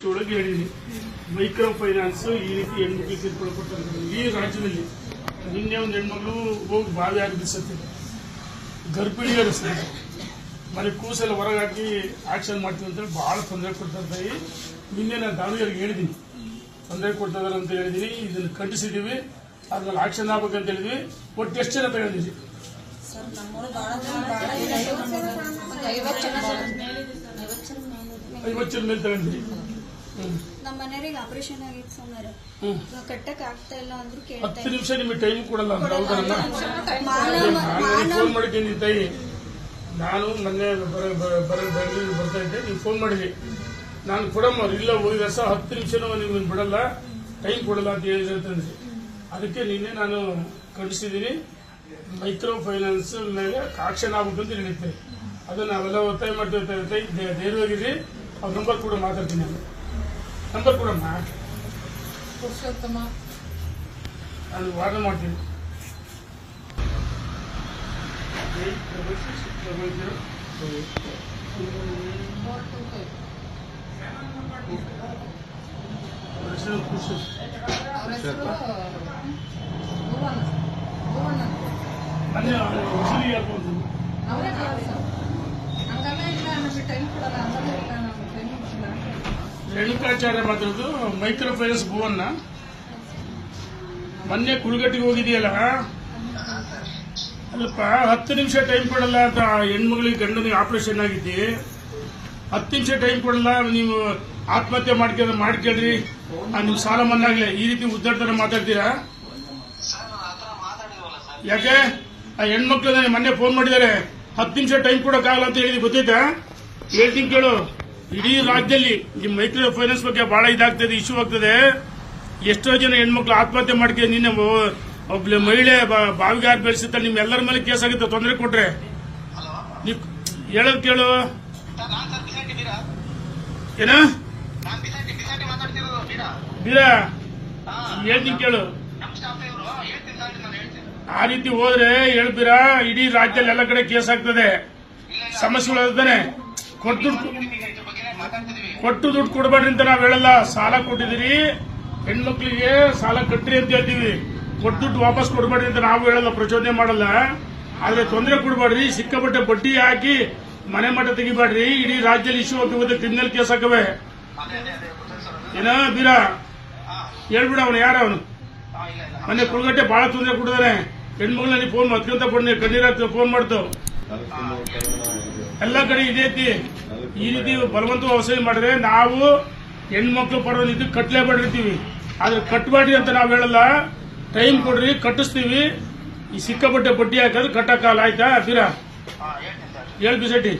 ಒಳಗೆ ಹೇಳಿದ್ದೀನಿ micro finance ಈ ರೀತಿ ಹೆಣ್ಮಕ್ಳಿಗೆ ಕಿರುಕುಳ ಕೊಡ್ತಾರೆ ಈ ರಾಜ್ಯದಲ್ಲಿ ನಿನ್ನೆ ಒಂದು ಹೆಣ್ಮಗಳು ಹೋಗಿ ಬಾವಿ ಆಗಿ ಬಿಡಿಸುತ್ತೆ ಗರ್ಭಿಣಿಯರು ಸರ್ ಮನೆ ಕೂಸೆಲ್ಲ ಹೊರಗೆ ಹಾಕಿ ಆಕ್ಷನ್ ಮಾಡ್ತೀವಿ ಅಂತೇಳಿ ಭಾಳ ತೊಂದರೆ ಕೊಡ್ತಾ ಇದ್ದಾರೆ. ನಿನ್ನೆ ನಾನು ದಾವಣಗೆರೆಗೆ ಹೇಳಿದ್ದೀನಿ. ತೊಂದರೆ ಕೊಡ್ತಾ ಅಂತ ಹೇಳಿದ್ದೀನಿ. ಇದನ್ನು ಖಂಡಿಸಿದ್ದೀವಿ. ಅದ್ರಲ್ಲಿ ಆಕ್ಷನ್ ಆಗ್ಬೇಕಂತ ಹೇಳಿದ್ವಿ. ಒಟ್ಟು ಎಷ್ಟು ಜನ ಒಂದು ಐವತ್ತು ಜನ ಮೇಲೆ. ತಗೊಂಡಿದ್ದೀವಿ ನಮ್ಮ ಮನೆಯವ್ರಿಗೆ ಆಪರೇಷನ್ ಆಗಿತ್ತು ಸುಮಾರು ಹ್ಞೂ ಇವಾಗ ಕಟ್ಟಕ್ ಆಗ್ತಾ ಇಲ್ಲ ಅಂದ್ರು ಕೇಳ್ತಾ ಹತ್ತು ನಿಮಿಷ ನಿಮಗೆ ಟೈಮ್ ಕೊಡಲ್ಲ ಹೌದಲ್ಲ? ಮಾನವ ಫೋನ್ ಮಾಡಿದ್ದೀನಿ ತಾಯಿ. ನಾನು ಮೊನ್ನೆ ಬರ ಬರ- ಬರ ಬೆಂಗಳೂರಿಗೆ ಬರ್ತಾ ಇದ್ದೆ ನೀವು ಫೋನ್ ಮಾಡಿದ್ರಿ ನಾನು ಕೊಡಮ್ಮ ಇಲ್ಲ ಹೋಗಿದ ಸಹ ಹತ್ತು ನಿಮಿಷನೂ ನಿಮ್ಗೆ ಬಿಡಲ್ಲ. ಟೈಮ್ ಕೊಡಲ್ಲ ಅಂತ ಹೇಳಿದ್ರೆ ಅದಕ್ಕೆ ನಿನ್ನೆ ನಾನು ಖಂಡಿಸಿದ್ದೀನಿ ಮೈಕ್ರೋ ಫೈನಾನ್ಸ್ ಮೇಲೆ ಆಕ್ಷನ್ ಆಗ್ಬೇಕು ಅಂತ ಹೇಳಿದ್ದೆ. ಅದನ್ನ ನಾವೆಲ್ಲ ಒತ್ತಾಯ ಮಾಡ್ತೀವಿ ಧೈರ್ಯವಾಗಿರಿ. ಅವ್ರ ನಂಬರ್ ಕೂಡ ಮಾತಾಡ್ತೀನಿ ನಾನು. ನಂಬರ್ ಕೊಡಮ್ಮ ಪುರುಷೋತ್ತಮ ನಾನು ವಾದ ಮಾಡ್ತೀನಿ eight double six double zero four two five ಹೆಸರು ಖುಷಿ. ಅವ್ರ ಹೆಸರು ಭುವನ್ ಭುವನ್ ಅಂತ ಮೊನ್ನೆ ಅವ್ನು ವಸೂಲಿ ಯಾಕೆ ಬಂದ್ರು? ಅವರೇ ಬರೋದು ಸರ್ ಹಂಗಲ್ಲ ಇಲ್ಲ ನಮಗೆ ಟೈಮ್ ಕೊಡಲ್ಲ ಹಂಗಲ್ಲ ಇಲ್ಲ ನಮ್ಗೆ ಟೈಮ್ ಕೊಡಲ್ಲ ರೇಣುಕಾಚಾರ್ಯ ಮಾತಾಡೋದು ಮೈಕ್ರೋ ಫೈನಾನ್ಸ್ ಭುವನ್ನ. ಮೊನ್ನೆ ಕುಳಗಟ್ಟಿಗೆ ಹೋಗಿದೆಯಲ್ಲ ಅಲ್ಲಪ್ಪ, ಹತ್ತು ನಿಮಿಷ ಟೈಮ್ ಕೊಡಲ್ಲ ಅಂತ ಹೆಣ್ಮಗಳಿಗೆ ಗಂಡನಿಗೆ ಆಪರೇಷನ್ ಆಗಿದ್ದಿ. ಹತ್ತು ನಿಮಿಷ ಟೈಮ್ ಕೊಡಲ್ಲ, ನೀವು ಆತ್ಮಹತ್ಯೆ ಮಾಡ್ಕೊಂಡ್ರೆ ಮಾಡ್ಕೇಳ್ರಿ ನಿಮ್ ಸಾಲ ಮನ್ನಾಗ್ಲೆ. ಈ ರೀತಿ ಉದ್ದಾಡ್ತಾರೆ ಮಾತಾಡ್ತೀರಾ? ಯಾಕೆ? ಆ ಹೆಣ್ಮಕ್ಳು ನನಗೆ ಮೊನ್ನೆ ಫೋನ್ ಮಾಡಿದ್ದಾರೆ. ಹತ್ತು ನಿಮಿಷ ಟೈಮ್ ಕೊಡೋಕ್ಕಾಗಲ್ಲ ಅಂತ ಹೇಳಿದ್ವಿ ಗೊತ್ತೈತಾ ಹೇಳ್ತೀನಿ ಕೇಳು. ಇಡೀ ರಾಜ್ಯದಲ್ಲಿ ಈ ಮೈಕ್ರೋ ಫೈನಾನ್ಸ್ ಬಗ್ಗೆ ಬಹಳ ಇದಾಗ್ತದೆ, ಇಶ್ಯೂ ಆಗ್ತದೆ. ಎಷ್ಟೋ ಜನ ಹೆಣ್ಮಕ್ಳು ಆತ್ಮಹತ್ಯೆ ಮಾಡ್ಕೊಂಡು ನಿನ್ನೆ ಒಬ್ಬ ಮಹಿಳೆ ಬಾವಿಗೆ ಹಾಕಿ ಬೆಳೆಸಿದ ನಿಮ್ಮೆಲ್ಲರ ಮೇಲೆ ಕೇಸ್ ಆಗುತ್ತೆ, ತೊಂದರೆ ಕೊಟ್ರೆ. ನೀವು ಹೇಳೋದು ಕೇಳು. ಏನ? ಬೀರಾ ಹೇಳ್ತೀನಿ ಕೇಳು? ಆ ರೀತಿ ಹೋದ್ರೆ ಹೇಳ್ಬೀರಾ ಇಡೀ ರಾಜ್ಯದಲ್ಲಿ ಎಲ್ಲ ಕಡೆ ಕೇಸ್ ಆಗ್ತದೆ. ಸಮಸ್ಯೆಗಳು ಕೊಟ್ಟು ದುಡ್ಡು ಕೊಟ್ಟು ದುಡ್ಡು ಕೊಡಬೇಡ್ರಿ ಅಂತ ನಾವ್ ಹೇಳಲ್ಲ. ಸಾಲ ಕೊಟ್ಟಿದ್ದೀರಿ. ಹೆಣ್ಮಕ್ಳಿಗೆ ಸಾಲ ಕಟ್ಟ್ರಿ ಅಂತ ಹೇಳ್ತೀವಿ. ಕೊಟ್ಟು ದುಡ್ಡು ವಾಪಸ್ ಕೊಡಬೇಡ್ರಿ ಅಂತ ನಾವು ಹೇಳಲ್ಲ ಪ್ರಚೋದನೆ ಮಾಡಲ್ಲ. ಆದ್ರೆ ತೊಂದರೆ ಕೊಡಬೇಡ್ರಿ. ಸಿಕ್ಕಾಪಟ್ಟೆ ಬಡ್ಡಿ ಹಾಕಿ ಮನೆ ಮಠ ತೆಗಿಬೇಡ್ರಿ. ಇಡೀ ರಾಜ್ಯದಲ್ಲಿ ಇಶ್ಯೂ ಹೋಗಿ ಕ್ರಿಮಿನಲ್ ಕೇಸ್ ಹಾಕವೆ. ಏನ ಬೀರ? ಹೇಳ್ಬಿಡ ಅವನು ಯಾರ ಅವನು? ಮನೆ ಕುಳಗಟ್ಟೆ ಬಹಳ ತೊಂದರೆ ಕೊಟ್ಟಿದ್ದಾನೆ ಹೆಣ್ಮಗಳನ್ನ ನೀ ಫೋನ್ ಅತ್ಯಂತ ಫೋನ್ ಕಣ್ಣೀರ ಫೋನ್ ಮಾಡ್ತಾವ್ ಎಲ್ಲ ಕಡೆ ಇದೇ ರೀತಿ. ಈ ರೀತಿ ಬಲವಂತ ವ್ಯವಸಾಯ ಮಾಡಿದ್ರೆ ನಾವು ಹೆಣ್ಮಕ್ಳು ಪರ ಕಟ್ಲೆ ಕಟ್ಲೇಬೇಡಿರ್ತೀವಿ ಆದ್ರೆ ಕಟ್ಬೇಡ್ರಿ ಅಂತ ನಾವು ಹೇಳಲ್ಲ. ಟೈಮ್ ಕೊಡ್ರಿ, ಕಟ್ಟಿಸ್ತೀವಿ. ಈ ಸಿಕ್ಕಾಪಟ್ಟೆ ಬಡ್ಡಿ ಹಾಕೋದು ಕಟ್ಟಕ್ಕಾಗಲ್ಲ. ಆಯ್ತಾ? ಬೀರ ಹೇಳ್ ಬಿಸಟ್ಟಿ